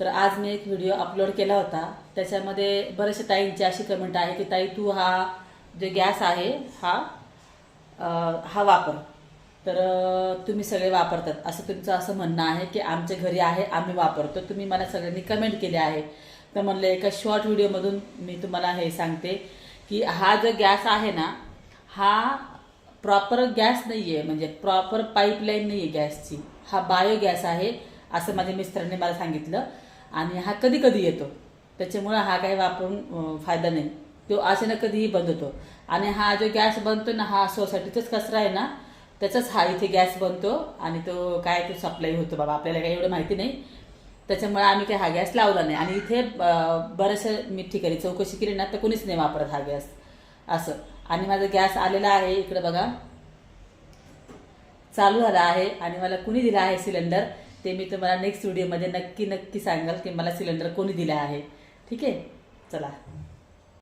तर आज मी एक व्हिडिओ अपलोड केला होता. त्याच्यामध्ये बरेचशा ताईंची अशी कमेंट आहे की ताई तू हा जो गॅस आहे हा हा वापर. तर तुम्ही सगळे वापरतात. असं तुमचं असं म्हणणं आहे की आमच्या घरी आहे आम्ही वापरतो. तुम्ही मला सगळ्यांनी कमेंट केले आहे. तर म्हणलं एका शॉर्ट व्हिडिओमधून मी तुम्हाला हे सांगते की हा जो गॅस आहे ना हा प्रॉपर गॅस नाही आहे म्हणजे प्रॉपर पाईपलाईन नाही आहे गॅसची. हा बायो गॅस आहे असं माझ्या मिस्टरांनी मला सांगितलं. आणि हा कधी कधी येतो. त्याच्यामुळं हा काही वापरून फायदा नाही. तो अचानक ना कधीही बंद होतो. आणि हा जो गॅस बनतो ना हा सोसायटीचाच कचरा आहे ना त्याचाच हा इथे गॅस बनतो आणि तो काय तो सप्लाय होतो बाबा आपल्याला काही एवढं माहिती नाही. त्याच्यामुळे आम्ही काही हा गॅस लावला नाही. आणि इथे बऱ्याचशा मी ठिकाणी चौकशी केली ना तर कोणीच नाही वापरत हा गॅस. असं. आणि माझा गॅस आलेला आहे इकडं बघा. चालू झाला आहे आणि मला कुणी दिला आहे सिलेंडर. ते मी तुम्हाला नेक्स्ट व्हिडिओमध्ये नक्की नक्की सांगाल की मला सिलेंडर कोणी दिला आहे. ठीक आहे? चला.